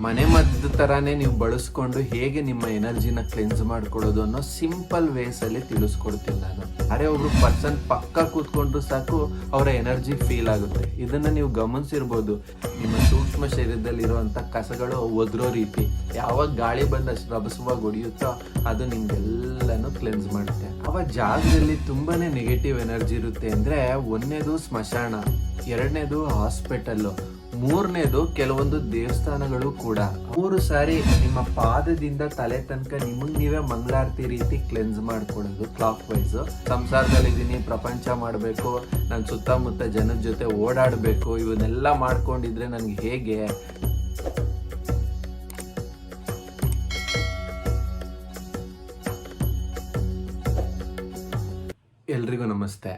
ಮನೆ ಮದ್ದು ತರಾನೇ ನೀವು ಬಳಸ್ಕೊಂಡು ಹೇಗೆ ನಿಮ್ಮ ಎನರ್ಜಿನ ಕ್ಲೆನ್ಸ್ ಮಾಡ್ಕೊಳ್ಳೋದು ಅನ್ನೋ ಸಿಂಪಲ್ ವೇಸ್ ಅಲ್ಲಿ ತಿಳಿಸ್ಕೊಡ್ತೀನಿ ನಾನು. ಅರೆ, ಒಬ್ರು ಪರ್ಸನ್ ಪಕ್ಕ ಕೂತ್ಕೊಂಡ್ರು ಸಾಕು ಅವರ ಎನರ್ಜಿ ಫೀಲ್ ಆಗುತ್ತೆ. ಇದನ್ನ ನೀವು ಗಮನಿಸಿರ್ಬೋದು. ನಿಮ್ಮ ಸೂಕ್ಷ್ಮ ಶರೀರದಲ್ಲಿ ಇರುವಂತ ಕಸಗಳು ಒದ್ರೋ ರೀತಿ. ಯಾವಾಗ ಗಾಳಿ ಅಷ್ಟು ರಭಸವಾಗಿ ಹೊಡಿಯುತ್ತೋ ಅದು ನಿಮ್ಗೆಲ್ಲನೂ ಕ್ಲೆನ್ಸ್ ಮಾಡುತ್ತೆ. ಅವ ಜಾಗದಲ್ಲಿ ತುಂಬಾನೇ ನೆಗೆಟಿವ್ ಎನರ್ಜಿ ಇರುತ್ತೆ ಅಂದ್ರೆ ಒಂದನೇದು ಸ್ಮಶಾನ, ಎರಡನೇದು ಹಾಸ್ಪಿಟಲ್ಲು ಮೂರನೇದು ಕೆಲವೊಂದು ದೇವಸ್ಥಾನಗಳು ಕೂಡ. ಮೂರು ಸಾರಿ ನಿಮ್ಮ ಪಾದದಿಂದ ತಲೆ ತನಕ ನಿಮಗ್ ನೀವೇ ಮಂಗಳಾರತಿ ರೀತಿ ಕ್ಲೆನ್ಸ್ ಮಾಡ್ಕೊಳ್ಳೋದು ಕ್ಲಾಕ್ ವೈಸ್ ಸಂಸಾರದಲ್ಲಿದ್ದೀನಿ ಪ್ರಪಂಚ ಮಾಡಬೇಕು ನನ್ನ ಸುತ್ತಮುತ್ತ ಜನದ ಜೊತೆ ಓಡಾಡಬೇಕು, ಇವನ್ನೆಲ್ಲ ಮಾಡ್ಕೊಂಡಿದ್ರೆ ನನ್ಗೆ ಹೇಗೆ? ಎಲ್ರಿಗೂ ನಮಸ್ತೆ.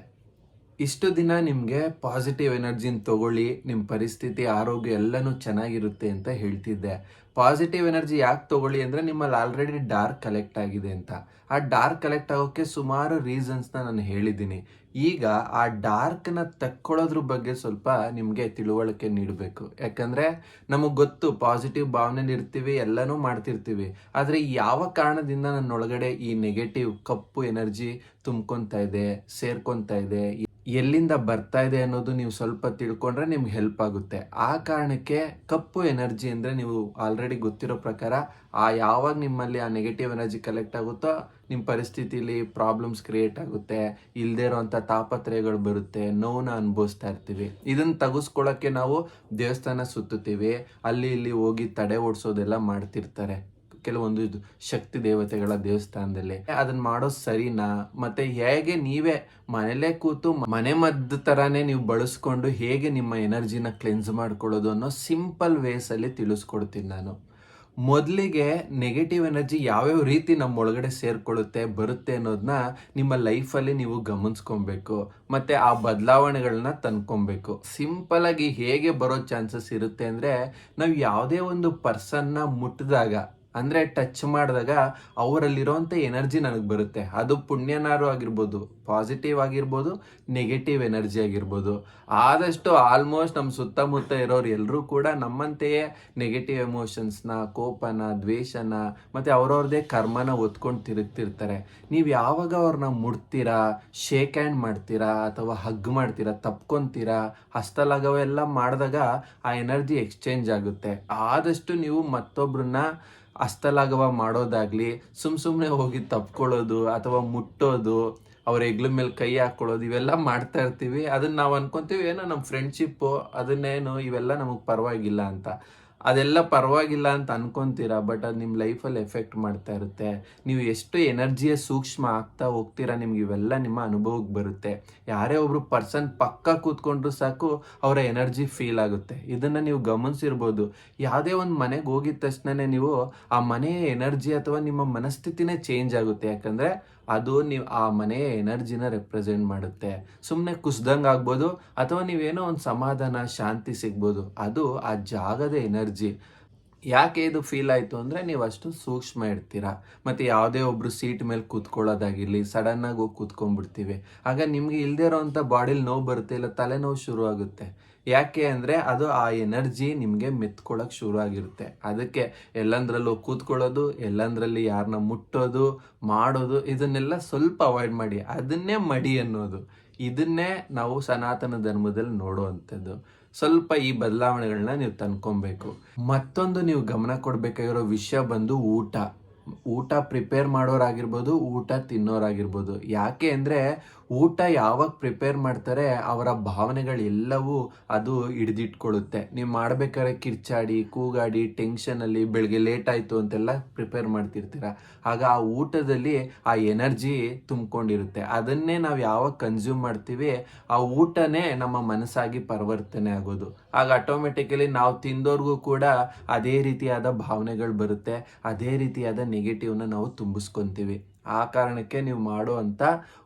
ಇಷ್ಟು ದಿನ ನಿಮಗೆ ಪಾಸಿಟಿವ್ ಎನರ್ಜಿನ ತಗೊಳ್ಳಿ ನಿಮ್ಮ ಪರಿಸ್ಥಿತಿ, ಆರೋಗ್ಯ ಎಲ್ಲನೂ ಚೆನ್ನಾಗಿರುತ್ತೆ ಅಂತ ಹೇಳ್ತಿದ್ದೆ. ಪಾಸಿಟಿವ್ ಎನರ್ಜಿ ಯಾಕೆ ತಗೊಳ್ಳಿ ಅಂದರೆ ನಿಮ್ಮಲ್ಲಿ ಆಲ್ರೆಡಿ ಡಾರ್ಕ್ ಕಲೆಕ್ಟ್ ಆಗಿದೆ ಅಂತ. ಆ ಡಾರ್ಕ್ ಕಲೆಕ್ಟ್ ಆಗೋಕ್ಕೆ ಸುಮಾರು ರೀಸನ್ಸ್ನ ನಾನು ಹೇಳಿದ್ದೀನಿ. ಈಗ ಆ ಡಾರ್ಕ್ನ ತಕ್ಕೊಳ್ಳೋದ್ರ ಬಗ್ಗೆ ಸ್ವಲ್ಪ ನಿಮಗೆ ತಿಳುವಳಿಕೆ ನೀಡಬೇಕು. ಯಾಕಂದರೆ ನಮಗೆ ಗೊತ್ತು ಪಾಸಿಟಿವ್ ಭಾವನೆ ಇರ್ತೀವಿ, ಎಲ್ಲನೂ ಮಾಡ್ತಿರ್ತೀವಿ. ಆದರೆ ಯಾವ ಕಾರಣದಿಂದ ನನ್ನೊಳಗಡೆ ಈ ನೆಗೆಟಿವ್ ಕಪ್ಪು ಎನರ್ಜಿ ತುಂಬ್ಕೊತಾ ಇದೆ, ಸೇರ್ಕೊತಾ ಇದೆ ಎಲ್ಲಿಂದ ಬರ್ತಾ ಇದೆ ಅನ್ನೋದು ನೀವು ಸ್ವಲ್ಪ ತಿಳ್ಕೊಂಡ್ರೆ ನಿಮ್ಗೆ ಹೆಲ್ಪ್ ಆಗುತ್ತೆ. ಆ ಕಾರಣಕ್ಕೆ ಕಪ್ಪು ಎನರ್ಜಿ ಅಂದರೆ ನೀವು ಆಲ್ರೆಡಿ ಗೊತ್ತಿರೋ ಪ್ರಕಾರ ಆ ಯಾವಾಗ ನಿಮ್ಮಲ್ಲಿ ಆ ನೆಗೆಟಿವ್ ಎನರ್ಜಿ ಕಲೆಕ್ಟ್ ಆಗುತ್ತೋ ನಿಮ್ಮ ಪರಿಸ್ಥಿತಿಲಿ ಪ್ರಾಬ್ಲಮ್ಸ್ ಕ್ರಿಯೇಟ್ ಆಗುತ್ತೆ. ಇಲ್ಲದೇ ಇರೋವಂಥ ತಾಪತ್ರಯಗಳು ಬರುತ್ತೆ. ನೋವನ್ನ ಅನುಭವಿಸ್ತಾ ಇರ್ತೀವಿ. ಇದನ್ನು ತೆಗೆಸ್ಕೊಳ್ಳೋಕ್ಕೆ ನಾವು ದೇವಸ್ಥಾನ ಸುತ್ತುತ್ತೀವಿ. ಅಲ್ಲಿ ಇಲ್ಲಿ ಹೋಗಿ ತಡೆ ಓಡಿಸೋದೆಲ್ಲ ಮಾಡ್ತಿರ್ತಾರೆ. ಕೆಲವೊಂದು ಇದು ಶಕ್ತಿ ದೇವತೆಗಳ ದೇವಸ್ಥಾನದಲ್ಲಿ. ಅದನ್ನ ಮಾಡೋದು ಸರಿನಾ? ಮತ್ತೆ ಹೇಗೆ ನೀವೇ ಮನೇಲೇ ಕೂತು ಮನೆ ಮದ್ದು ತರಾನೇ ನೀವು ಬಳಸ್ಕೊಂಡು ಹೇಗೆ ನಿಮ್ಮ ಎನರ್ಜಿನ ಕ್ಲೆನ್ಸ್ ಮಾಡ್ಕೊಳ್ಳೋದು ಅನ್ನೋ ಸಿಂಪಲ್ ವೇಸ್ ಅಲ್ಲಿ ತಿಳಿಸ್ಕೊಡ್ತೀನಿ ನಾನು. ಮೊದಲಿಗೆ ನೆಗೆಟಿವ್ ಎನರ್ಜಿ ಯಾವ್ಯಾವ ರೀತಿ ನಮ್ಮ ಒಳಗಡೆ ಸೇರ್ಕೊಳ್ಳುತ್ತೆ, ಬರುತ್ತೆ ಅನ್ನೋದನ್ನ ನಿಮ್ಮ ಲೈಫಲ್ಲಿ ನೀವು ಗಮನಿಸ್ಕೊಬೇಕು. ಮತ್ತೆ ಆ ಬದಲಾವಣೆಗಳನ್ನ ತಂದ್ಕೊಬೇಕು. ಆಗಿ ಹೇಗೆ ಬರೋ ಚಾನ್ಸಸ್ ಇರುತ್ತೆ ಅಂದರೆ ನಾವು ಯಾವುದೇ ಒಂದು ಪರ್ಸನ್ನ ಮುಟ್ಟಿದಾಗ ಅಂದ್ರೆ ಟಚ್ ಮಾಡಿದಾಗ ಅವರಲ್ಲಿರೋಂಥ ಎನರ್ಜಿ ನನಗೆ ಬರುತ್ತೆ. ಅದು ಪುಣ್ಯನಾರು ಆಗಿರ್ಬೋದು ಪಾಸಿಟಿವ್ ಆಗಿರ್ಬೋದು ನೆಗೆಟಿವ್ ಎನರ್ಜಿ ಆಗಿರ್ಬೋದು. ಆದಷ್ಟು ಆಲ್ಮೋಸ್ಟ್ ನಮ್ಮ ಸುತ್ತಮುತ್ತ ಇರೋರು ಎಲ್ಲರೂ ಕೂಡ ನಮ್ಮಂತೆಯೇ ನೆಗೆಟಿವ್ ಎಮೋಷನ್ಸ್ನ ಕೋಪನ, ದ್ವೇಷನ ಮತ್ತು ಅವ್ರವ್ರದ್ದೇ ಕರ್ಮನ ಒತ್ಕೊಂಡು ತಿರುಗ್ತಿರ್ತಾರೆ. ನೀವು ಯಾವಾಗ ಅವ್ರನ್ನ ಮುಡ್ತೀರಾ ಶೇಕ್ ಹ್ಯಾಂಡ್ ಮಾಡ್ತೀರಾ, ಅಥವಾ ಹಗ್ ಮಾಡ್ತೀರಾ, ತಪ್ಕೊಂತೀರಾ ಹಸ್ತಲಾಗವೆಲ್ಲ ಮಾಡಿದಾಗ ಆ ಎನರ್ಜಿ ಎಕ್ಸ್ಚೇಂಜ್ ಆಗುತ್ತೆ. ಆದಷ್ಟು ನೀವು ಮತ್ತೊಬ್ರನ್ನ ಹಸ್ತಲಾಘವ ಮಾಡೋದಾಗ್ಲಿ, ಸುಮ್ ಸುಮ್ಮನೆ ಹೋಗಿ ತಪ್ಕೊಳ್ಳೋದು ಅಥವಾ ಮುಟ್ಟೋದು, ಅವ್ರ ಹೆಗ್ಲ ಮೇಲೆ ಕೈ ಹಾಕೊಳ್ಳೋದು, ಇವೆಲ್ಲ ಮಾಡ್ತಾ ಇರ್ತೀವಿ. ಅದನ್ನ ನಾವು ಅನ್ಕೊಂತೀವಿ, ಏನೋ ನಮ್ಮ ಫ್ರೆಂಡ್ಶಿಪ್ಪು ಅದನ್ನೇನು, ಇವೆಲ್ಲ ನಮಗೆ ಪರವಾಗಿಲ್ಲ ಅಂತ. ಅದೆಲ್ಲ ಪರವಾಗಿಲ್ಲ ಅಂತ ಅನ್ಕೊಂತೀರಾ? ಬಟ್ ಅದು ನಿಮ್ಮ ಲೈಫಲ್ಲಿ ಎಫೆಕ್ಟ್ ಮಾಡ್ತಾ ಇರುತ್ತೆ. ನೀವು ಎಷ್ಟು ಎನರ್ಜಿಯ ಸೂಕ್ಷ್ಮ ಆಗ್ತಾ ಹೋಗ್ತೀರಾ ನಿಮ್ಗೆ ಇವೆಲ್ಲ ನಿಮ್ಮ ಅನುಭವಕ್ಕೆ ಬರುತ್ತೆ. ಯಾರೇ ಒಬ್ರು ಪರ್ಸನ್ ಪಕ್ಕ ಕೂತ್ಕೊಂಡ್ರು ಸಾಕು ಅವರ ಎನರ್ಜಿ ಫೀಲ್ ಆಗುತ್ತೆ. ಇದನ್ನ ನೀವು ಗಮನಿಸಿರ್ಬೋದು. ಯಾವುದೇ ಒಂದು ಮನೆಗೆ ಹೋಗಿದ ತಕ್ಷಣನೇ ನೀವು ಆ ಮನೆಯ ಎನರ್ಜಿ ಅಥವಾ ನಿಮ್ಮ ಮನಸ್ಥಿತಿನೇ ಚೇಂಜ್ ಆಗುತ್ತೆ. ಯಾಕಂದ್ರೆ ಅದು ನೀವು ಆ ಮನೆಯ ಎನರ್ಜಿನ ರೆಪ್ರೆಸೆಂಟ್ ಮಾಡುತ್ತೆ. ಸುಮ್ಮನೆ ಕುಸ್ದಂಗೆ ಆಗ್ಬೋದು ಅಥವಾ ನೀವೇನೋ ಒಂದು ಸಮಾಧಾನ, ಶಾಂತಿ ಸಿಗ್ಬೋದು. ಅದು ಆ ಜಾಗದ ಎನರ್ಜಿ. ಯಾಕೆ ಇದು ಫೀಲ್ ಆಯಿತು ಅಂದರೆ ನೀವು ಅಷ್ಟು ಸೂಕ್ಷ್ಮ ಇರ್ತೀರಾ? ಮತ್ತು ಯಾವುದೇ ಒಬ್ಬರು ಸೀಟ್ ಮೇಲೆ ಕೂತ್ಕೊಳ್ಳೋದಾಗಿರಲಿ ಸಡನ್ನಾಗಿ ಹೋಗಿ ಕೂತ್ಕೊಂಡ್ಬಿಡ್ತೀವಿ. ಆಗ ನಿಮಗೆ ಇಲ್ಲದೇ ಇರೋವಂಥ ಬಾಡಿಲಿ ನೋವು ಬರುತ್ತೆ ಇಲ್ಲ ತಲೆನೋವು ಶುರು ಆಗುತ್ತೆ. ಯಾಕೆ ಅಂದರೆ ಅದು ಆ ಎನರ್ಜಿ ನಿಮಗೆ ಮೆತ್ಕೊಳ್ಳೋಕೆ ಶುರು ಆಗಿರುತ್ತೆ. ಅದಕ್ಕೆ ಎಲ್ಲಂದ್ರಲ್ಲೂ ಕೂತ್ಕೊಳ್ಳೋದು, ಎಲ್ಲಂದ್ರಲ್ಲಿ ಯಾರನ್ನ ಮುಟ್ಟೋದು, ಮಾಡೋದು, ಇದನ್ನೆಲ್ಲ ಸ್ವಲ್ಪ ಅವಾಯ್ಡ್ ಮಾಡಿ. ಅದನ್ನೇ ಮಡಿ ಅನ್ನೋದು. ಇದನ್ನೇ ನಾವು ಸನಾತನ ಧರ್ಮದಲ್ಲಿ ನೋಡುವಂಥದ್ದು. ಸ್ವಲ್ಪ ಈ ಬದಲಾವಣೆಗಳನ್ನ ನೀವು ತಂದ್ಕೊಬೇಕು. ಮತ್ತೊಂದು ನೀವು ಗಮನ ಕೊಡಬೇಕಾಗಿರೋ ವಿಷಯ ಬಂದು ಊಟ. ಊಟ ಪ್ರಿಪೇರ್ ಮಾಡೋರಾಗಿರ್ಬೋದು, ಊಟ ತಿನ್ನೋರಾಗಿರ್ಬೋದು. ಯಾಕೆ ಅಂದರೆ ಊಟ ಯಾವಾಗ ಪ್ರಿಪೇರ್ ಮಾಡ್ತಾರೆ ಅವರ ಭಾವನೆಗಳೆಲ್ಲವೂ ಅದು ಹಿಡಿದಿಟ್ಕೊಳ್ಳುತ್ತೆ ನೀವು ಮಾಡ್ಬೇಕಾದ್ರೆ ಕಿರ್ಚಾಡಿ, ಕೂಗಾಡಿ ಟೆನ್ಷನಲ್ಲಿ ಬೆಳಗ್ಗೆ ಲೇಟ್ ಆಯಿತು ಅಂತೆಲ್ಲ ಪ್ರಿಪೇರ್ ಮಾಡ್ತಿರ್ತೀರ. ಆಗ ಆ ಊಟದಲ್ಲಿ ಆ ಎನರ್ಜಿ ತುಂಬಿಕೊಂಡಿರುತ್ತೆ. ಅದನ್ನೇ ನಾವು ಯಾವಾಗ ಕನ್ಸ್ಯೂಮ್ ಮಾಡ್ತೀವಿ, ಆ ಊಟನೇ ನಮ್ಮ ಮನಸ್ಸಾಗಿ ಪರಿವರ್ತನೆ ಆಗೋದು. ಆಗ ಆಟೋಮೆಟಿಕಲಿ ನಾವು ತಿಂದೋರ್ಗೂ ಕೂಡ ಅದೇ ರೀತಿಯಾದ ಭಾವನೆಗಳು ಬರುತ್ತೆ. ಅದೇ ರೀತಿಯಾದ ನೆಗೆಟಿವ್ನ ನಾವು ತುಂಬಿಸ್ಕೊತೀವಿ. ಆ ಕಾರಣಕ್ಕೆ ನೀವು ಮಾಡುವಂಥ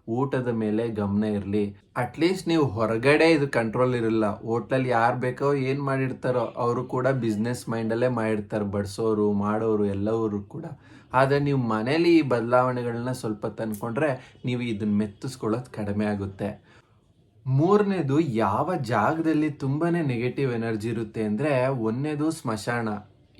ಊಟದ ಮೇಲೆ ಗಮನ ಇರಲಿ. ಅಟ್ಲೀಸ್ಟ್ ನೀವು ಹೊರಗಡೆ ಇದು ಕಂಟ್ರೋಲ್ ಇರಲ್ಲ. ಹೋಟ್ಲಲ್ಲಿ ಯಾರು ಬೇಕೋ ಏನು ಮಾಡಿರ್ತಾರೋ ಅವರು ಕೂಡ ಬಿಸ್ನೆಸ್ ಮೈಂಡಲ್ಲೇ ಮಾಡಿರ್ತಾರೆ. ಬಡಿಸೋರು, ಮಾಡೋರು ಎಲ್ಲವರು ಕೂಡ. ಆದರೆ ನೀವು ಮನೇಲಿ ಈ ಬದಲಾವಣೆಗಳನ್ನ ಸ್ವಲ್ಪ ತಂದ್ಕೊಂಡ್ರೆ ನೀವು ಇದನ್ನ ಮೆತ್ತಿಸ್ಕೊಳ್ಳೋದು ಕಡಿಮೆ ಆಗುತ್ತೆ. ಮೂರನೇದು ಯಾವ ಜಾಗದಲ್ಲಿ ತುಂಬಾ ನೆಗೆಟಿವ್ ಎನರ್ಜಿ ಇರುತ್ತೆ ಅಂದರೆ ಒಂದನೇದು ಸ್ಮಶಾನ,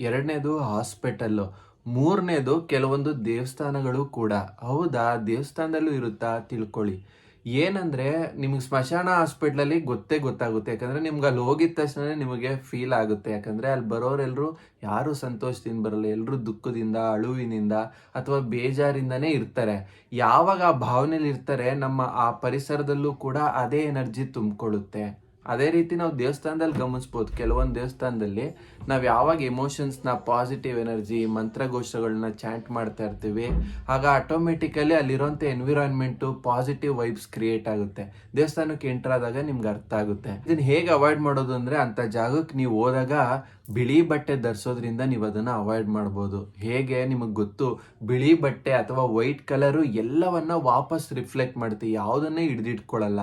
ಎರಡನೇದು ಹಾಸ್ಪಿಟಲ್ಲು ಮೂರನೇದು ಕೆಲವೊಂದು ದೇವಸ್ಥಾನಗಳು ಕೂಡ. ಹೌದಾ? ದೇವಸ್ಥಾನದಲ್ಲೂ ಇರುತ್ತಾ? ತಿಳ್ಕೊಳ್ಳಿ. ಏನಂದ್ರೆ ನಿಮ್ಗೆ ಸ್ಮಶಾನ ಹಾಸ್ಪಿಟ್ಲಲ್ಲಿ ಗೊತ್ತೇ ಗೊತ್ತಾಗುತ್ತೆ. ಯಾಕಂದ್ರೆ ನಿಮ್ಗೆ ಅಲ್ಲಿ ಹೋಗಿದ ತಕ್ಷಣ ನಿಮಗೆ ಫೀಲ್ ಆಗುತ್ತೆ. ಯಾಕಂದ್ರೆ ಅಲ್ಲಿ ಬರೋರೆಲ್ಲರೂ ಯಾರು ಸಂತೋಷದಿಂದ ಬರಲ್ಲ ಎಲ್ಲರೂ ದುಃಖದಿಂದ, ಅಳುವಿನಿಂದ ಅಥವಾ ಬೇಜಾರಿಂದನೇ ಇರ್ತಾರೆ. ಯಾವಾಗ ಆ ಭಾವನೆಯಲ್ಲಿ ಇರ್ತಾರೆ, ನಮ್ಮ ಆ ಪರಿಸರದಲ್ಲೂ ಕೂಡ ಅದೇ ಎನರ್ಜಿ ತುಂಬಿಕೊಳ್ಳುತ್ತೆ. ಅದೇ ರೀತಿ ನಾವು ದೇವಸ್ಥಾನದಲ್ಲಿ ಗಮನಿಸ್ಬೋದು. ಕೆಲವೊಂದು ದೇವಸ್ಥಾನದಲ್ಲಿ ನಾವು ಯಾವಾಗ ಎಮೋಷನ್ಸ್ನ ಪಾಸಿಟಿವ್ ಎನರ್ಜಿ ಮಂತ್ರಘೋಷಗಳನ್ನ ಚಾಂಟ್ ಮಾಡ್ತಾ ಇರ್ತೀವಿ, ಆಗ ಆಟೋಮೆಟಿಕಲಿ ಅಲ್ಲಿರೋಂಥ ಎನ್ವಿರಾನ್ಮೆಂಟು ಪಾಸಿಟಿವ್ ವೈಬ್ಸ್ ಕ್ರಿಯೇಟ್ ಆಗುತ್ತೆ. ದೇವಸ್ಥಾನಕ್ಕೆ ಎಂಟರ್ ಆದಾಗ ನಿಮ್ಗೆ ಅರ್ಥ ಆಗುತ್ತೆ. ಇದನ್ನ ಹೇಗೆ ಅವಾಯ್ಡ್ ಮಾಡೋದು ಅಂದರೆ ಅಂಥ ಜಾಗಕ್ಕೆ ನೀವು ಹೋದಾಗ ಬಿಳಿ ಬಟ್ಟೆ ಧರಿಸೋದ್ರಿಂದ ನೀವು ಅದನ್ನು ಅವಾಯ್ಡ್ ಮಾಡ್ಬೋದು. ಹೇಗೆ ನಿಮಗೆ ಗೊತ್ತು? ಬಿಳಿ ಬಟ್ಟೆ ಅಥವಾ ವೈಟ್ ಕಲರು ಎಲ್ಲವನ್ನ ವಾಪಸ್ ರಿಫ್ಲೆಕ್ಟ್ ಮಾಡುತ್ತೆ ಯಾವುದನ್ನೇ ಹಿಡಿದಿಟ್ಕೊಳ್ಳಲ್ಲ.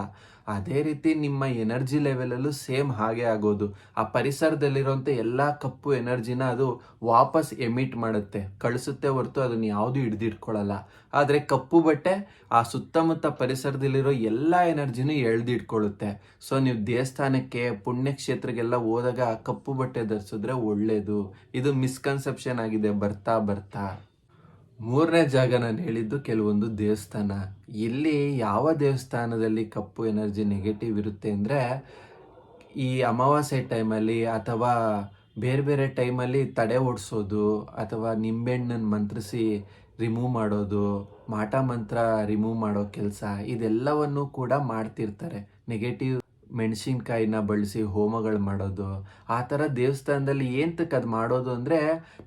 ಅದೇ ರೀತಿ ನಿಮ್ಮ ಎನರ್ಜಿ ಲೆವೆಲಲ್ಲೂ ಸೇಮ್ ಹಾಗೆ ಆಗೋದು. ಆ ಪರಿಸರದಲ್ಲಿರುವಂಥ ಎಲ್ಲ ಕಪ್ಪು ಎನರ್ಜಿನ ಅದು ವಾಪಸ್ ಎಮಿಟ್ ಮಾಡುತ್ತೆ. ಕಳಿಸುತ್ತೆ ಹೊರತು ಅದನ್ನು ಯಾವುದು ಹಿಡ್ದಿಟ್ಕೊಳ್ಳಲ್ಲ ಆದರೆ ಕಪ್ಪು ಬಟ್ಟೆ ಆ ಸುತ್ತಮುತ್ತ ಪರಿಸರದಲ್ಲಿರೋ ಎಲ್ಲ ಎನರ್ಜಿನೂ ಎಳ್ದಿಟ್ಕೊಳ್ಳುತ್ತೆ ಸೊ ನೀವು ದೇವಸ್ಥಾನಕ್ಕೆ ಪುಣ್ಯಕ್ಷೇತ್ರಗೆಲ್ಲ ಹೋದಾಗ ಕಪ್ಪು ಬಟ್ಟೆ ಧರಿಸಿದ್ರೆ ಒಳ್ಳೆಯದು ಇದು ಮಿಸ್ಕನ್ಸೆಪ್ಷನ್ ಆಗಿದೆ. ಬರ್ತಾ ಬರ್ತಾ. ಮೂರನೇ ಜಾಗ ನಾನು ಹೇಳಿದ್ದು ಕೆಲವೊಂದು ದೇವಸ್ಥಾನ. ಇಲ್ಲಿ ಯಾವ ದೇವಸ್ಥಾನದಲ್ಲಿ ಕಪ್ಪು ಎನರ್ಜಿ ನೆಗೆಟಿವ್ ಇರುತ್ತೆ ಅಂದರೆ, ಈ ಅಮಾವಾಸ್ಯೆ ಟೈಮಲ್ಲಿ ಅಥವಾ ಬೇರೆ ಬೇರೆ ಟೈಮಲ್ಲಿ ತಡೆ ಓಡಿಸೋದು ಅಥವಾ ನಿಂಬೆಹಣ್ಣನ್ನು ಮಂತ್ರಿಸಿ ರಿಮೂವ್ ಮಾಡೋದು, ಮಾಟ ಮಂತ್ರ ರಿಮೂವ್ ಮಾಡೋ ಕೆಲಸ, ಇದೆಲ್ಲವನ್ನು ಕೂಡ ಮಾಡ್ತಿರ್ತಾರೆ. ನೆಗೆಟಿವ್ ಮೆಣಸಿನ್ಕಾಯಿನ ಬಳಸಿ ಹೋಮಗಳು ಮಾಡೋದು, ಆ ಥರ ದೇವಸ್ಥಾನದಲ್ಲಿ ಏಂತಕ್ಕೆ ಅದು ಮಾಡೋದು ಅಂದರೆ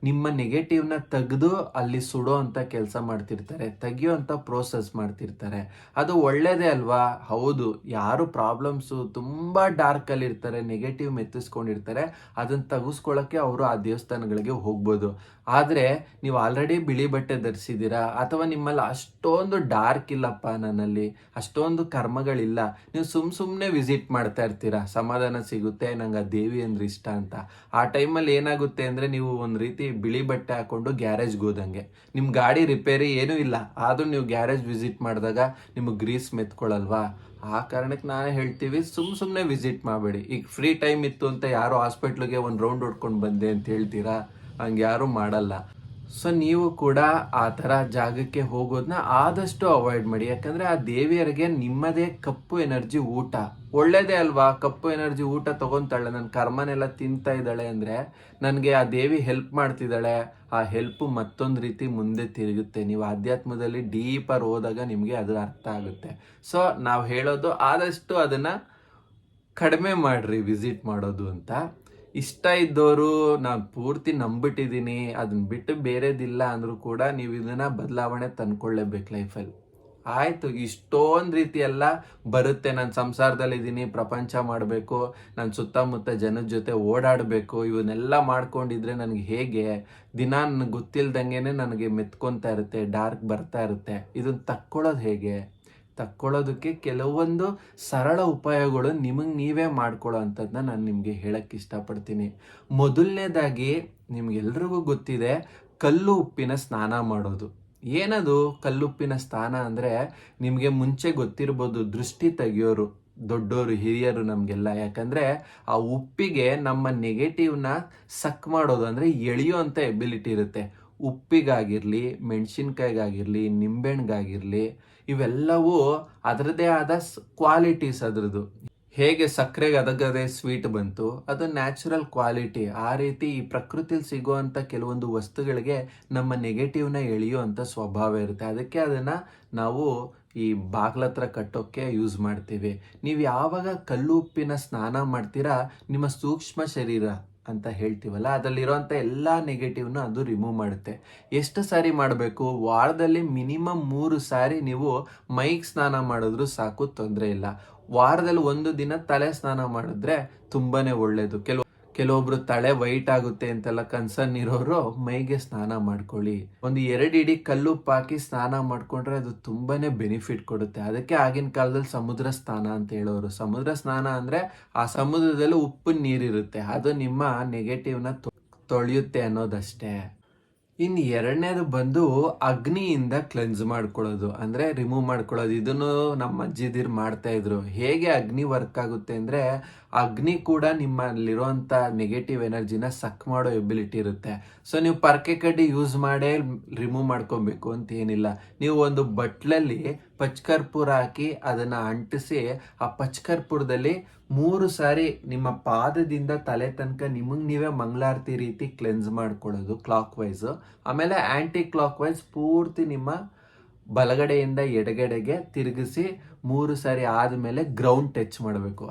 ನಿಮ್ಮ ನೆಗೆಟಿವ್ನ ತೆಗೆದು ಅಲ್ಲಿ ಸುಡೋ ಅಂಥ ಕೆಲಸ ಮಾಡ್ತಿರ್ತಾರೆ, ತೆಗಿಯೋ ಅಂಥ ಪ್ರೋಸೆಸ್ ಮಾಡ್ತಿರ್ತಾರೆ. ಅದು ಒಳ್ಳೇದೇ ಅಲ್ವಾ? ಹೌದು, ಯಾರು ಪ್ರಾಬ್ಲಮ್ಸು ತುಂಬ ಡಾರ್ಕಲ್ಲಿ ಇರ್ತಾರೆ ನೆಗೆಟಿವ್ ಮೆತ್ತಿಸ್ಕೊಂಡಿರ್ತಾರೆ ಅದನ್ನು ತೆಗೆಸ್ಕೊಳ್ಳೋಕ್ಕೆ ಅವರು ಆ ದೇವಸ್ಥಾನಗಳಿಗೆ ಹೋಗ್ಬೋದು. ಆದರೆ ನೀವು ಆಲ್ರೆಡಿ ಬಿಳಿ ಬಟ್ಟೆ ಧರಿಸಿದ್ದೀರಾ ಅಥವಾ ನಿಮ್ಮಲ್ಲಿ ಅಷ್ಟೊಂದು ಡಾರ್ಕ್ ಇಲ್ಲಪ್ಪ ನನ್ನಲ್ಲಿ, ಅಷ್ಟೊಂದು ಕರ್ಮಗಳಿಲ್ಲ, ನೀವು ಸುಮ್ ಸುಮ್ಮನೆ ವಿಸಿಟ್ ಮಾಡ್ತಾ ಇರ್ತೀರಾ? ಸಮಾಧಾನ ಸಿಗುತ್ತೆ, ನಂಗೆ ಆ ದೇವಿ ಅಂದ್ರೆ ಇಷ್ಟ ಅಂತ. ಆ ಟೈಮಲ್ಲಿ ಏನಾಗುತ್ತೆ ಅಂದರೆ ನೀವು ಒಂದು ರೀತಿ ಬಿಳಿ ಬಟ್ಟೆ ಹಾಕೊಂಡು ಗ್ಯಾರೇಜ್ಗೆ ಹೋದಂಗೆ. ನಿಮ್ಮ ಗಾಡಿ ರಿಪೇರಿ ಏನೂ ಇಲ್ಲ. ಆದರೂ ನೀವು ಗ್ಯಾರೇಜ್ ವಿಸಿಟ್ ಮಾಡಿದಾಗ ನಿಮಗೆ ಗ್ರೀಸ್ ಮೆತ್ಕೊಳ್ಳಲ್ವಾ ಆ ಕಾರಣಕ್ಕೆ ನಾನೇ ಹೇಳ್ತೀವಿ, ಸುಮ್ ಸುಮ್ಮನೆ ವಿಸಿಟ್ ಮಾಡಬೇಡಿ. ಈಗ ಫ್ರೀ ಟೈಮ್ ಇತ್ತು ಅಂತ ಯಾರು ಹಾಸ್ಪಿಟ್ಲಿಗೆ ಒಂದು ರೌಂಡ್ ಹೊಡ್ಕೊಂಡು ಬಂದೆ ಅಂತ ಹೇಳ್ತೀರಾ? ಹಂಗೆ ಯಾರೂ ಮಾಡಲ್ಲ. ಸೊ ನೀವು ಕೂಡ ಆ ಥರ ಜಾಗಕ್ಕೆ ಹೋಗೋದನ್ನ ಆದಷ್ಟು ಅವಾಯ್ಡ್ ಮಾಡಿ. ಯಾಕಂದ್ರೆ ಆ ದೇವಿಯರಿಗೆ ನಿಮ್ಮದೇ ಕಪ್ಪು ಎನರ್ಜಿ ಊಟ. ಒಳ್ಳೇದೇ ಅಲ್ವಾ? ಕಪ್ಪು ಎನರ್ಜಿ ಊಟ ತಗೊಂತಾಳೆ. ನನ್ನ ಕರ್ಮನೆಲ್ಲ ತಿಂತಾ ಇದ್ದಾಳೆ ಅಂದರೆ ನನಗೆ ಆ ದೇವಿ ಹೆಲ್ಪ್ ಮಾಡ್ತಿದ್ದಾಳೆ. ಆ ಹೆಲ್ಪ್ ಮತ್ತೊಂದು ರೀತಿ ಮುಂದೆ ತಿರುಗುತ್ತೆ. ನೀವು ಆಧ್ಯಾತ್ಮದಲ್ಲಿ ಡೀಪರ್ ಹೋದಾಗ ನಿಮಗೆ ಅದು ಅರ್ಥ ಆಗುತ್ತೆ. ಸೊ ನಾವು ಹೇಳೋದು ಆದಷ್ಟು ಅದನ್ನು ಕಡಿಮೆ ಮಾಡಿರಿ ವಿಸಿಟ್ ಮಾಡೋದು ಅಂತ. ಇಷ್ಟ ಇದ್ದವರು ನಾನು ಪೂರ್ತಿ ನಂಬಿಟ್ಟಿದ್ದೀನಿ ಅದನ್ನ ಬಿಟ್ಟು ಬೇರೆದಿಲ್ಲ ಅಂದರೂ ಕೂಡ ನೀವು ಇದನ್ನ ಬದಲಾವಣೆ ತಂದ್ಕೊಳ್ಳೇಬೇಕು ಲೈಫಲ್ಲಿ. ಆಯಿತು, ಇಷ್ಟೊಂದು ರೀತಿಯೆಲ್ಲ ಬರುತ್ತೆ. ನಾನು ಸಂಸಾರದಲ್ಲಿದ್ದೀನಿ, ಪ್ರಪಂಚ ಮಾಡಬೇಕು, ನಾನು ಸುತ್ತಮುತ್ತ ಜನದ ಜೊತೆ ಓಡಾಡಬೇಕು, ಇವನ್ನೆಲ್ಲ ಮಾಡ್ಕೊಂಡಿದ್ರೆ ನನಗೆ ಹೇಗೆ? ದಿನ ನನಗೆ ಗೊತ್ತಿಲ್ದಂಗೆ ನನಗೆ ಮೆತ್ಕೊತಾ ಇರುತ್ತೆ, ಡಾರ್ಕ್ ಬರ್ತಾ ಇರುತ್ತೆ. ಇದನ್ನು ತಕ್ಕೊಳ್ಳೋದು ಹೇಗೆ? ತಕ್ಕೊಳ್ಳೋದಕ್ಕೆ ಕೆಲವೊಂದು ಸರಳ ಉಪಾಯಗಳು ನಿಮಗೆ ನೀವೇ ಮಾಡ್ಕೊಳ್ಳೋ ಅಂಥದ್ದನ್ನ ನಾನು ನಿಮಗೆ ಹೇಳಕ್ಕೆ ಇಷ್ಟಪಡ್ತೀನಿ. ಮೊದಲನೇದಾಗಿ ನಿಮ್ಗೆಲ್ರಿಗೂ ಗೊತ್ತಿದೆ ಕಲ್ಲು ಉಪ್ಪಿನ ಸ್ನಾನ ಮಾಡೋದು. ಏನದು ಕಲ್ಲುಪ್ಪಿನ ಸ್ನಾನ ಅಂದರೆ ನಿಮಗೆ ಮುಂಚೆ ಗೊತ್ತಿರ್ಬೋದು ದೃಷ್ಟಿ ತೆಗಿಯೋರು, ದೊಡ್ಡೋರು, ಹಿರಿಯರು ನಮಗೆಲ್ಲ. ಯಾಕಂದರೆ ಆ ಉಪ್ಪಿಗೆ ನಮ್ಮ ನೆಗೆಟಿವ್ನ ಸಕ್ ಮಾಡೋದು ಅಂದರೆ ಎಳೆಯೋ ಅಂಥ ಎಬಿಲಿಟಿ ಇರುತ್ತೆ. ಉಪ್ಪಿಗಾಗಿರಲಿ, ಮೆಣಸಿನ್ಕಾಯಿಗಾಗಿರಲಿ ನಿಂಬೆಹಣ್ಣಿಗಾಗಿರಲಿ ಇವೆಲ್ಲವೂ ಅದರದೇ ಆದ ಕ್ವಾಲಿಟೀಸ್ ಅದರದ್ದು. ಹೇಗೆ ಸಕ್ಕರೆಗೆ ಅದಗದೆ ಸ್ವೀಟ್ ಬಂತು, ಅದು ನ್ಯಾಚುರಲ್ ಕ್ವಾಲಿಟಿ ಆ ರೀತಿ ಈ ಪ್ರಕೃತಿಲಿ ಸಿಗುವಂಥ ಕೆಲವೊಂದು ವಸ್ತುಗಳಿಗೆ ನಮ್ಮ ನೆಗೆಟಿವ್ನ ಎಳೆಯುವಂಥ ಸ್ವಭಾವ ಇರುತ್ತೆ. ಅದಕ್ಕೆ ಅದನ್ನು ನಾವು ಈ ಬಾಗ್ಲತ್ರ ಕಟ್ಟೋಕ್ಕೆ ಯೂಸ್ ಮಾಡ್ತೀವಿ. ನೀವು ಯಾವಾಗ ಕಲ್ಲು ಉಪ್ಪಿನ ಸ್ನಾನ ಮಾಡ್ತೀರಾ, ನಿಮ್ಮ ಸೂಕ್ಷ್ಮ ಶರೀರ ಅಂತ ಹೇಳ್ತೀವಲ್ಲ ಅದರಲ್ಲಿರುವಂಥ ಎಲ್ಲ ನೆಗೆಟಿವ್ನ ಅದು ರಿಮೂವ್ ಮಾಡುತ್ತೆ. ಎಷ್ಟು ಸಾರಿ ಮಾಡಬೇಕು? ವಾರದಲ್ಲಿ ಮಿನಿಮಮ್ ಮೂರು ಸಾರಿ ನೀವು ಮೈಗೆ ಸ್ನಾನ ಮಾಡಿದ್ರೂ ಸಾಕು, ತೊಂದರೆ ಇಲ್ಲ. ವಾರದಲ್ಲಿ ಒಂದು ದಿನ ತಲೆ ಸ್ನಾನ ಮಾಡಿದ್ರೆ ತುಂಬಾ ಒಳ್ಳೇದು. ಕೆಲವು ಕೆಲವೊಬ್ರು ತಳೆ ವೈಟ್ ಆಗುತ್ತೆ ಅಂತೆಲ್ಲ ಕನ್ಸರ್ನ್ ಇರೋರು ಮೈಗೆ ಸ್ನಾನ ಮಾಡ್ಕೊಳ್ಳಿ. ಒಂದು ಎರಡು ಇಡೀ ಕಲ್ಲುಪ್ಪು ಹಾಕಿ ಸ್ನಾನ ಮಾಡ್ಕೊಂಡ್ರೆ ಅದು ತುಂಬಾನೇ ಬೆನಿಫಿಟ್ ಕೊಡುತ್ತೆ. ಅದಕ್ಕೆ ಆಗಿನ ಕಾಲದಲ್ಲಿ ಸಮುದ್ರ ಸ್ನಾನ ಅಂತ ಹೇಳೋರು. ಸಮುದ್ರ ಸ್ನಾನ ಅಂದ್ರೆ ಆ ಸಮುದ್ರದಲ್ಲಿ ಉಪ್ಪು ನೀರಿರುತ್ತೆ. ಅದು ನಿಮ್ಮ ನೆಗೆಟಿವ್ನ ತೊಳೆಯುತ್ತೆ ಅನ್ನೋದಷ್ಟೇ. ಇನ್ನು ಎರಡನೇದು ಬಂದು ಅಗ್ನಿಯಿಂದ ಕ್ಲೆನ್ಸ್ ಮಾಡ್ಕೊಳ್ಳೋದು. ಅಂದರೆ ರಿಮೂವ್ ಮಾಡ್ಕೊಳ್ಳೋದು. ಇದನ್ನು ನಮ್ಮ ಅಜ್ಜಿದಿರು ಮಾಡ್ತಾ ಇದ್ರು. ಹೇಗೆ ಅಗ್ನಿ ವರ್ಕ್ ಆಗುತ್ತೆ ಅಂದರೆ ಅಗ್ನಿ ಕೂಡ ನಿಮ್ಮಲ್ಲಿರುವಂಥ ನೆಗೆಟಿವ್ ಎನರ್ಜಿನ ಸಕ್ ಮಾಡೋ ಎಬಿಲಿಟಿ ಇರುತ್ತೆ. ಸೊ ನೀವು ಪರ್ಕೆ ಕಡ್ಡಿ ಯೂಸ್ ಮಾಡೇ ರಿಮೂವ್ ಮಾಡ್ಕೊಬೇಕು ಅಂತ ಏನಿಲ್ಲ. ನೀವು ಒಂದು ಬಟ್ಲಲ್ಲಿ ಪಚ್ಕರ್ಪೂರ ಹಾಕಿ ಅದನ್ನು ಅಂಟಿಸಿ, ಆ ಪಚ್ಕರ್ಪುರದಲ್ಲಿ ಮೂರು ಸಾರಿ ನಿಮ್ಮ ಪಾದದಿಂದ ತಲೆ ತನಕ ನಿಮಗೆ ನೀವೇ ಮಂಗಳಾರತಿ ರೀತಿ ಕ್ಲೆನ್ಸ್ ಮಾಡ್ಕೊಳ್ಳೋದು ಕ್ಲಾಕ್ ವೈಸ್ ಆಮೇಲೆ ಆ್ಯಂಟಿ ಕ್ಲಾಕ್ ವೈಸ್ ಪೂರ್ತಿ ನಿಮ್ಮ ಬಲಗಡೆಯಿಂದ ಎಡಗಡೆಗೆ ತಿರುಗಿಸಿ ಮೂರು ಸಾರಿ ಆದಮೇಲೆ ಗ್ರೌಂಡ್ ಟಚ್ ಮಾಡಬೇಕು.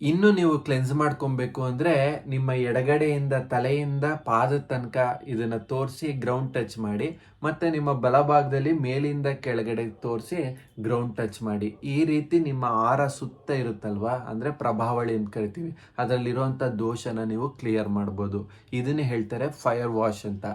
ಇನ್ನು ನೀವು ಕ್ಲೆನ್ಸ್ ಮಾಡ್ಕೊಬೇಕು ಅಂದ್ರೆ ನಿಮ್ಮ ಎಡಗಡೆಯಿಂದ ತಲೆಯಿಂದ ಪಾದದ ತನಕ ಇದನ್ನ ತೋರಿಸಿ ಗ್ರೌಂಡ್ ಟಚ್ ಮಾಡಿ, ಮತ್ತೆ ನಿಮ್ಮ ಬಲಭಾಗದಲ್ಲಿ ಮೇಲಿಂದ ಕೆಳಗಡೆ ತೋರಿಸಿ ಗ್ರೌಂಡ್ ಟಚ್ ಮಾಡಿ. ಈ ರೀತಿ ನಿಮ್ಮ ಆರ ಸುತ್ತ ಇರುತ್ತಲ್ವಾ? ಅಂದ್ರೆ ಪ್ರಭಾವಳಿ ಅಂತ ಕರಿತೀವಿ. ಅದರಲ್ಲಿರುವಂಥ ದೋಷನ ನೀವು ಕ್ಲಿಯರ್ ಮಾಡ್ಬೋದು. ಇದನ್ನೇ ಹೇಳ್ತಾರೆ ಫೈರ್ ವಾಶ್ ಅಂತ.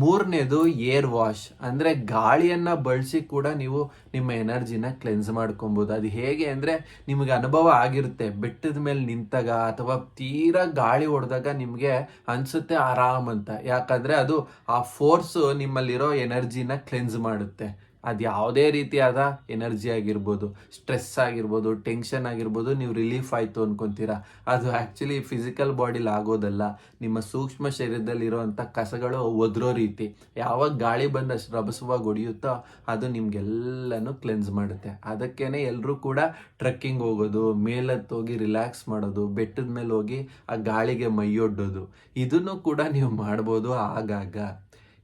ಮೂರನೇದು ಏರ್ ವಾಶ್. ಅಂದರೆ ಗಾಳಿಯನ್ನು ಬಳಸಿ ಕೂಡ ನೀವು ನಿಮ್ಮ ಎನರ್ಜಿನ ಕ್ಲೆನ್ಸ್ ಮಾಡ್ಕೊಬೋದು. ಅದು ಹೇಗೆ ಅಂದರೆ ನಿಮಗೆ ಅನುಭವ ಆಗಿರುತ್ತೆ. ಬೆಟ್ಟದ ಮೇಲೆ ನಿಂತಾಗ ಅಥವಾ ತೀರಾ ಗಾಳಿ ಹೊಡೆದಾಗ ನಿಮಗೆ ಅನಿಸುತ್ತೆ ಆರಾಮ್ ಅಂತ. ಯಾಕಂದರೆ ಅದು ಆ ಫೋರ್ಸು ನಿಮ್ಮಲ್ಲಿರೋ ಎನರ್ಜಿನ ಕ್ಲೆನ್ಸ್ ಮಾಡುತ್ತೆ. ಅದು ಯಾವುದೇ ರೀತಿಯಾದ ಎನರ್ಜಿ ಆಗಿರ್ಬೋದು, ಸ್ಟ್ರೆಸ್ ಆಗಿರ್ಬೋದು, ಟೆನ್ಷನ್ ಆಗಿರ್ಬೋದು, ನೀವು ರಿಲೀಫ್ ಆಯಿತು ಅನ್ಕೊಂತೀರಾ? ಅದು ಆ್ಯಕ್ಚುಲಿ ಫಿಸಿಕಲ್ ಬಾಡಿಲಿ ಆಗೋದಲ್ಲ. ನಿಮ್ಮ ಸೂಕ್ಷ್ಮ ಶರೀರದಲ್ಲಿರುವಂಥ ಕಸಗಳು ಒದರೋ ರೀತಿ. ಯಾವಾಗ ಗಾಳಿ ಬಂದಷ್ಟು ರಭಸವಾಗಿ ಹೊಡೆಯುತ್ತೋ ಅದು ನಿಮ್ಗೆಲ್ಲನೂ ಕ್ಲೆನ್ಸ್ ಮಾಡುತ್ತೆ. ಅದಕ್ಕೇ ಎಲ್ಲರೂ ಕೂಡ ಟ್ರಕ್ಕಿಂಗ್ ಹೋಗೋದು ಮೇಲತ್ತು ಹೋಗಿ ರಿಲ್ಯಾಕ್ಸ್ ಮಾಡೋದು, ಬೆಟ್ಟದ ಮೇಲೆ ಹೋಗಿ ಆ ಗಾಳಿಗೆ ಮೈಯೊಡ್ಡೋದು. ಇದನ್ನು ಕೂಡ ನೀವು ಮಾಡ್ಬೋದು ಆಗಾಗ.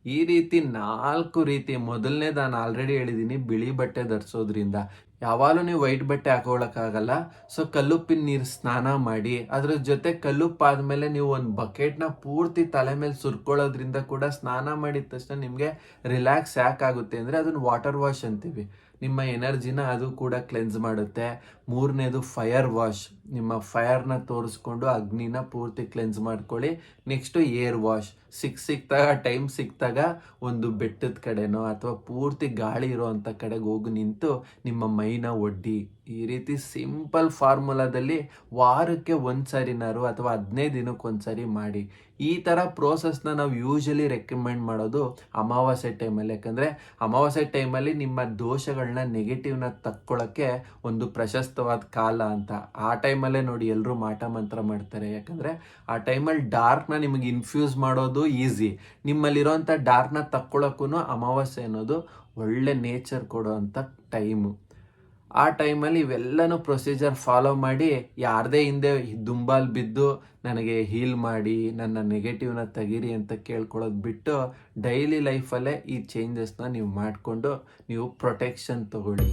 ಈ ರೀತಿ ನಾಲ್ಕು ರೀತಿ ಮೊದಲನೇ ನಾನು ಆಲ್ರೆಡಿ ಹೇಳಿದ್ದೀನಿ ಬಿಳಿ ಬಟ್ಟೆ ಧರಿಸೋದ್ರಿಂದ. ಯಾವಾಗಲೂ ನೀವು ವೈಟ್ ಬಟ್ಟೆ ಹಾಕೊಳ್ಳೋಕ್ಕಾಗಲ್ಲ ಸೊ ಕಲ್ಲುಪ್ಪಿನ ನೀರು ಸ್ನಾನ ಮಾಡಿ, ಅದ್ರ ಜೊತೆ ಕಲ್ಲುಪ್ಪಾದ ಮೇಲೆ ನೀವು ಒಂದು ಬಕೆಟ್ನ ಪೂರ್ತಿ ತಲೆ ಮೇಲೆ ಸುರ್ಕೊಳ್ಳೋದ್ರಿಂದ ಕೂಡ ಸ್ನಾನ ಮಾಡಿದ ತಕ್ಷಣ ನಿಮಗೆ ರಿಲ್ಯಾಕ್ಸ್ ಯಾಕಾಗುತ್ತೆ ಅಂದರೆ ಅದನ್ನು ವಾಟರ್ ವಾಶ್ ಅಂತೀವಿ. ನಿಮ್ಮ ಎನರ್ಜಿನ ಅದು ಕೂಡ ಕ್ಲೆನ್ಸ್ ಮಾಡುತ್ತೆ. ಮೂರನೇದು ಫೈರ್ ವಾಶ್. ನಿಮ್ಮ ಫೈರ್ನ ತೋರಿಸ್ಕೊಂಡು ಅಗ್ನಿನ ಪೂರ್ತಿ ಕ್ಲೆನ್ಸ್ ಮಾಡ್ಕೊಳ್ಳಿ. Next air wash. ಸಿಕ್ ಸಿಕ್ತಾಗ, ಟೈಮ್ ಸಿಕ್ತಾಗ ಒಂದು ಬೆಟ್ಟದ ಕಡೆನೋ ಅಥವಾ ಪೂರ್ತಿ ಗಾಳಿ ಇರೋವಂಥ ಕಡೆಗೆ ಹೋಗಿ ನಿಂತು ನಿಮ್ಮ ಮೈನ ಒಡ್ಡಿ. ಈ ರೀತಿ ಸಿಂಪಲ್ ಫಾರ್ಮುಲಾದಲ್ಲಿ ವಾರಕ್ಕೆ ಒಂದು ಸಾರಿನಾರು ಅಥವಾ ಹದಿನೈದು ದಿನಕ್ಕೆ ಒಂದು ಮಾಡಿ. ಈ ಥರ ಪ್ರೋಸೆಸ್ನ ನಾವು ಯೂಶಲಿ ರೆಕಮೆಂಡ್ ಮಾಡೋದು ಅಮಾವಾಸ್ಯೆ ಟೈಮಲ್ಲಿ. ಯಾಕಂದರೆ ಅಮಾವಾಸ್ಯೆ ಟೈಮಲ್ಲಿ ನಿಮ್ಮ ದೋಷಗಳನ್ನ ನೆಗೆಟಿವ್ನ ತಕ್ಕೊಳ್ಳೋಕ್ಕೆ ಒಂದು ಪ್ರಶಸ್ತವಾದ ಕಾಲ ಅಂತ. ಆ ಟೈಮಲ್ಲೇ ನೋಡಿ ಎಲ್ಲರೂ ಮಾಟ ಮಂತ್ರ ಮಾಡ್ತಾರೆ. ಯಾಕಂದರೆ ಆ ಟೈಮಲ್ಲಿ ಡಾರ್ಕ್ನ ನಿಮಗೆ ಇನ್ಫ್ಯೂಸ್ ಮಾಡೋದು ಈಸಿ ನಿಮ್ಮಲ್ಲಿರೋಂಥ ಡಾರ್ಕ್ನ ತಕ್ಕೊಳ್ಳೋಕ್ಕೂ ಅಮಾವಾಸ್ಯೆ ಅನ್ನೋದು ಒಳ್ಳೆ ನೇಚರ್ ಕೊಡೋವಂಥ ಟೈಮು ಆ ಟೈಮಲ್ಲಿ ಇವೆಲ್ಲನೂ ಪ್ರೊಸೀಜರ್ ಫಾಲೋ ಮಾಡಿ ಯಾರದೇ ಹಿಂದೆ ದುಂಬಾಲ್ ಬಿದ್ದು ನನಗೆ ಹೀಲ್ ಮಾಡಿ, ನನ್ನ ನೆಗೆಟಿವ್ನ ತೆಗೀರಿ ಅಂತ ಕೇಳ್ಕೊಳ್ಳೋದು ಬಿಟ್ಟು ಡೈಲಿ ಲೈಫಲ್ಲೇ ಈ ಚೇಂಜಸ್ನ ನೀವು ಮಾಡಿಕೊಂಡು ನೀವು ಪ್ರೊಟೆಕ್ಷನ್ ತಗೊಳ್ಳಿ.